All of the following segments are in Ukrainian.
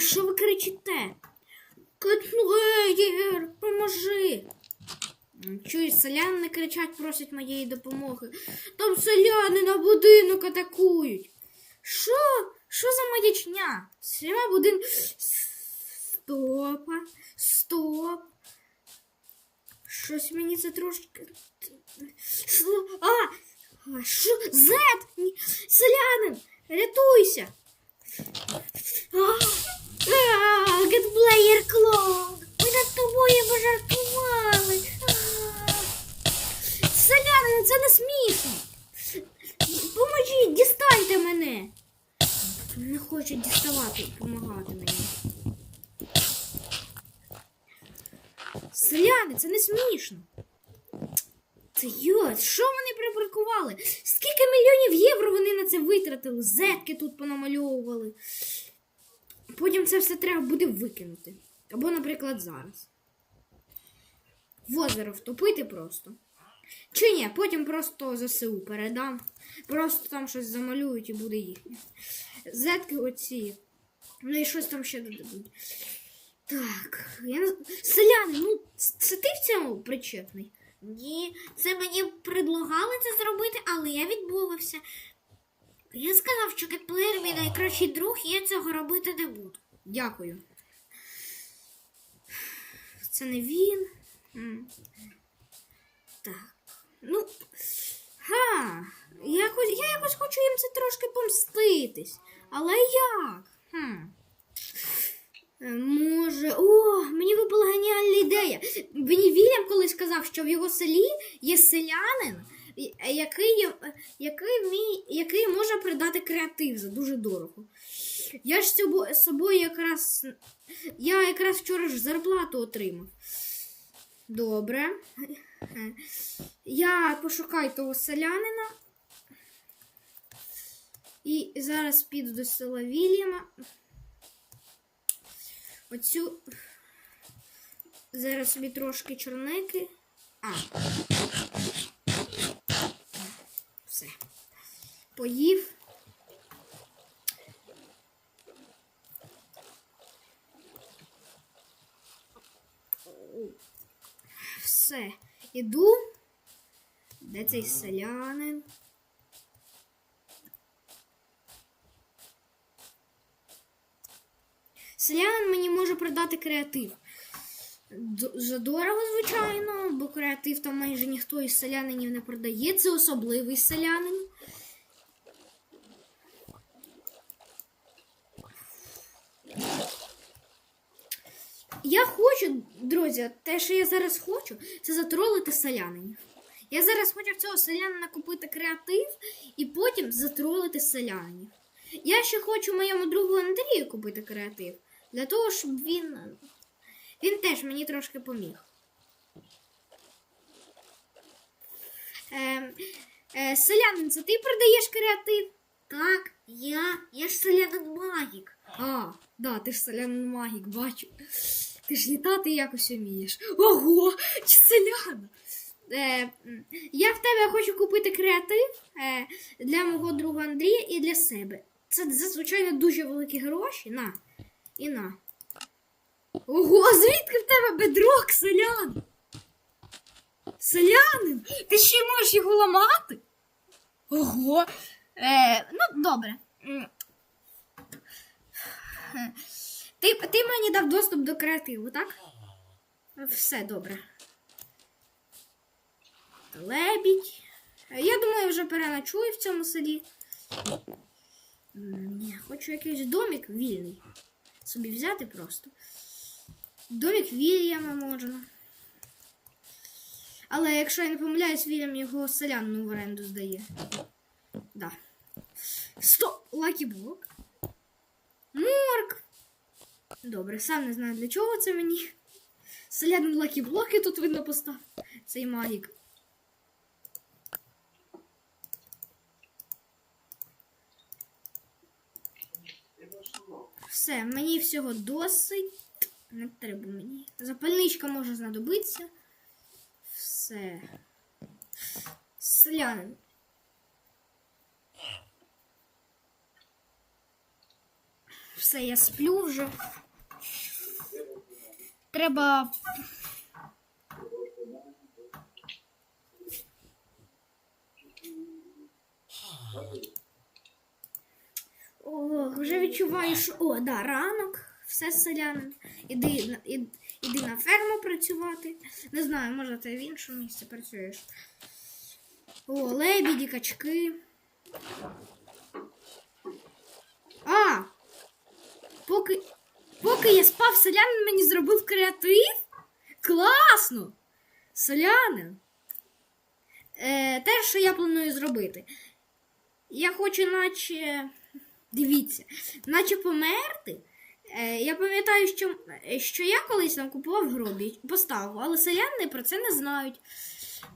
що ви кричите? Кетлеєр, поможи. Чуєш, селяни кричать, просять моєї допомоги. Там селяни на будинок атакують. Що? Що за маячня? Сіма будин. Стопа. Стоп. Щось мені це трошки. А! А, Що? Зет! Селянин! Рятуйся! Гетплеєр клоун! Ми над тобою пожартували! А. Селянин, це не смішно! Поможіть, дістаньте мене! Не хочуть діставати, допомагати мені. Селяни, це не смішно. Це йо, що вони припаркували? Скільки мільйонів євро вони на це витратили? Зетки тут понамальовували. Потім це все треба буде викинути. Або, наприклад, зараз. В озеро втопити просто. Чи ні, потім просто ЗСУ передам. Просто там щось замалюють і буде їхнє. Зетки оці. Ну і щось там ще додадуть. Так, я. Селяни, ну це ти в цьому причетний? Ні, це мені предлагали це зробити, але я відмовився. Я сказав, що Кетплеєр мій найкращий друг, і я цього робити не буду. Дякую. Це не він. Так. Ну. Ха. Я, хоч- я якось хочу їм це трошки помститись. Але як? Хм. Е, Може, о, мені випала геніальна ідея. Мені Вільям колись сказав, що в його селі є селянин, який, е, який, вміє, який може придати креатив за дуже дорого. Я ж з собою якраз. Я якраз вчора ж зарплату отримав. Добре. Е, Я пошукаю того селянина. І зараз піду до села Вільяма. Оцю. Зараз собі трошки чорники. А. Все. Поїв. Все. Іду. Де цей селянин? Селянин мені може продати креатив. Д- За дорого, звичайно, бо креатив там майже ніхто із селянинів не продає. Це особливий селянин. Я хочу, друзі, те, що я зараз хочу, це затролити селянинів. Я зараз хочу в цього селянина купити креатив і потім затролити селянинів. Я ще хочу моєму другу Андрію купити креатив, для того, щоб він. Він теж мені трошки поміг. Е, е, селянин, це ти продаєш креатив? Так, я. Я ж селянин магік. А, да, ти ж селянин магік, бачу. Ти ж літати якось вмієш. Ого! Селян! Е, я в тебе хочу купити креатив е, для мого друга Андрія і для себе. Це звичайно дуже великі гроші. На. І на. Ого, звідки в тебе бедрок, селян? Селянин? Ти ще й можеш його ламати? Ого. Е, ну, добре. Ти, ти мені дав доступ до креативу, так? Все добре. Лебідь. Я думаю, вже переночую в цьому селі. Ні, хочу якийсь домик вільний. Собі взяти просто. Домик Вільяма можна. Але якщо я не помиляюсь, Вільям його селянну в оренду здає. Да. Стоп! Лакіблок. Морк. Добре, сам не знаю для чого це мені. Селянин лакіблоки тут видно постав. Цей магік. Все, мені всього досить. Не треба мені. Запальничка може знадобитися. Все. Селянин. Все, я сплю вже. Треба. О, вже відчуваю, що. О, да, ранок, все селянин. Іди, на- іди на ферму працювати. Не знаю, може ти в іншому місці працюєш. О, лебіді, качки. А! Поки, поки я спав, селянин мені зробив креатив. Класно! Селянин. Е, те, що я планую зробити. Я хочу, наче. Дивіться, наче померти. Е, я пам'ятаю, що, що я колись там купував гробі, поставив, але селяни про це не знають.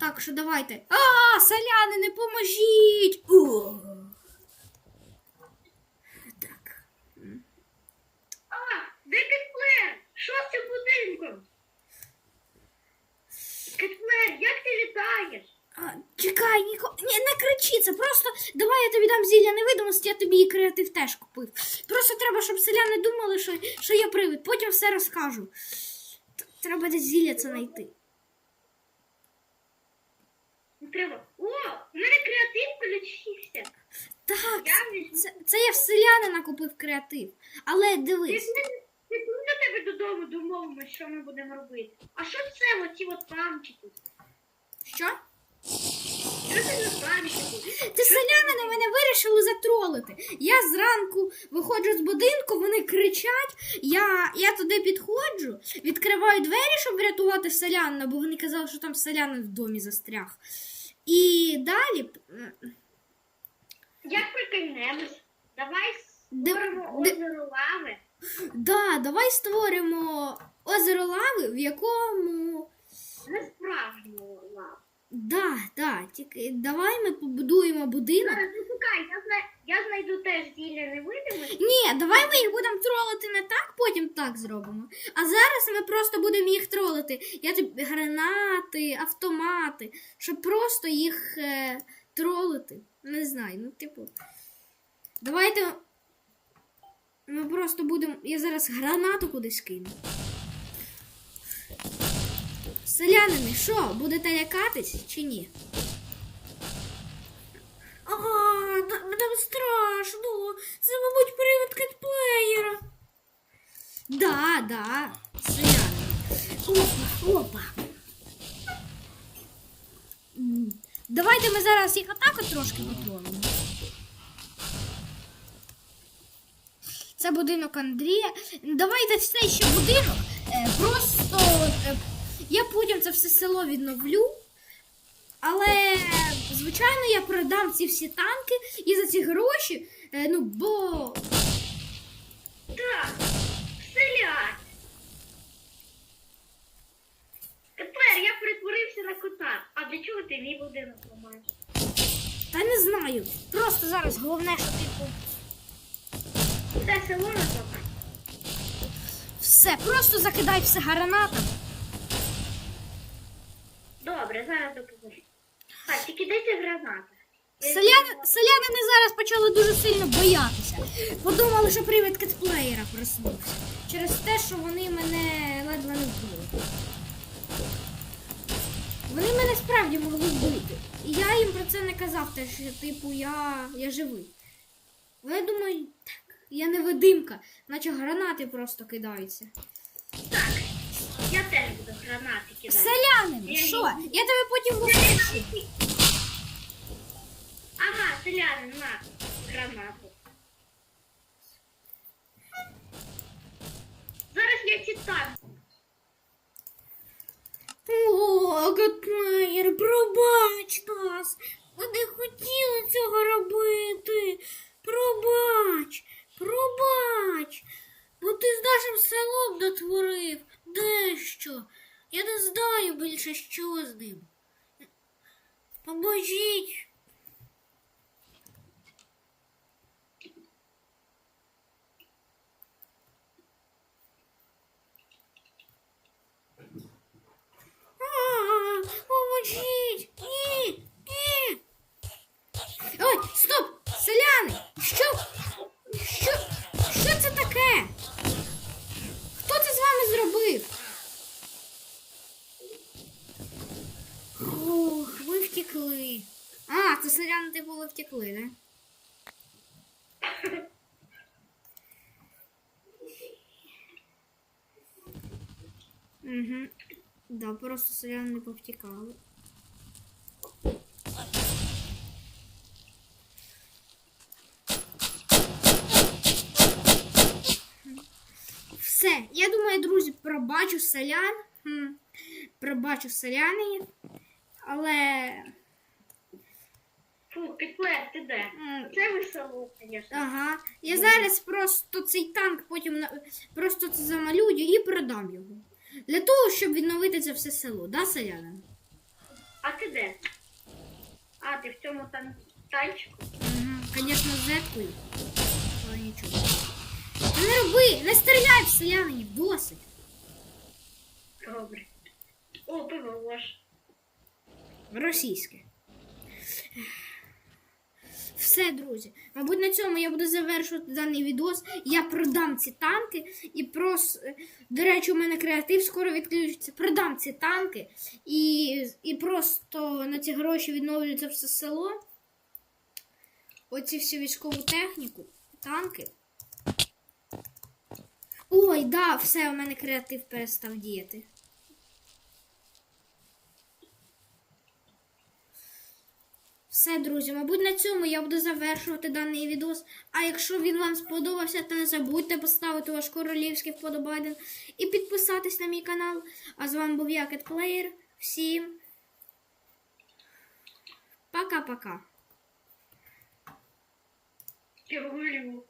Так що давайте. А, селяни, не поможіть! О! Так. А, де Кетлер? Що з цим будинком? Кетлер, як ти літаєш? А, чекай, Ніко. Ні, це просто давай я тобі дам зілля невидимості, я тобі і креатив теж купив. Просто треба, щоб селяни думали, що, що я привид. Потім все розкажу. Треба десь зілля це знайти. Треба. О, у мене креатив включився. Так, це, це я в селянина купив креатив. Але дивись, ти до тебе додому домовимось, що ми будемо робити. А що це оці от памчики? що? Що це за памчики? Ти селянина мене вирішили затролити. Я зранку виходжу з будинку, вони кричать. Я, я туди підходжу, відкриваю двері, щоб врятувати селянина, бо вони казали, що там селянин в домі застряг. І далі. м, Як прикольнемось? Давай створимо де- озеро лави. Да, давай створимо озеро лави, в якому. Не справжнього тільки давай ми побудуємо будинок. Зараз, ну я, зна... я знайду теж зілля невидимості. Ні, давай ми їх будемо тролити не так, потім так зробимо. А зараз ми просто будемо їх тролити. Я тобі гранати, автомати, щоб просто їх е, тролити. Не знаю, ну типу. Давайте. Ми просто будемо. Я зараз гранату кудись кину. Селянини, що, будете лякатись чи ні? Да, да, селянин. Опа, опа. Давайте ми зараз їх атаку трошки потролимо. Це будинок Андрія. Давайте все ще будинок. Е, просто е, я потім це все село відновлю. Але, звичайно, я продам ці всі танки і за ці гроші, е, ну, бо. Так, селять. Тепер я перетворився на кота. А для чого ти мій? Та не знаю. Просто зараз головне, що типу. Це село називає. Все, просто закидай все гранатами. Добре, зараз допоможу. Так, тільки дайте граната. Селяни, селянини зараз почали дуже сильно боятися. Подумали, що привід кетплеєра проснувся. Через те, що вони мене ледве не вбили. Вони мене справді могли вбити. І я їм про це не казав, те, що типу я, я живий. Вони думають, так, я невидимка, наче гранати просто кидаються. Так, я теж буду гранати кидати. Селянин, Я що? Я тебе потім вбиваю. Ага, селянин, на гранату. Зараз я читаю. О, Гатмаєр, пробач нас. Ми не хотіли цього робити. Пробач, пробач. Бо ти з нашим селом дотворив дещо. Я не знаю більше, що з ним. Поможіть. А, Поможіть! Ні! Ні! Ой, стоп! Селяни! Що? Що? Що це таке? Селяни типу ви втекли, да? Угу. Да, просто селяни не повтікали. Все, я думаю, друзі, пробачу селян. Пробачу селянинів. Але. Фу, Пітлер, ти де? Це весело, звісно. Ага. Я зараз просто цей танк потім на- просто це замалюю і продам його. Для того, щоб відновити це все село, да, селянин? А ти де? А, ти в цьому там танчику? Угу. Звісно, зеткою. Але нічого. Та не роби! Не стріляй в селянинів, досить. Добре. О, пиво ваш. Російське. Все, друзі. Мабуть, на цьому я буду завершувати даний відос. Я продам ці танки і просто. До речі, у мене креатив скоро відключиться. Продам ці танки і, і просто на ці гроші відновлюється все село. Оці всю військову техніку, танки. Ой, да, все, у мене креатив перестав діяти. Все, друзі, мабуть, на цьому я буду завершувати даний відос. А якщо він вам сподобався, то не забудьте поставити ваш королівський вподобайден і підписатись на мій канал. А з вами був я, Кетплеєр. Всім пока-пока. Я гулю.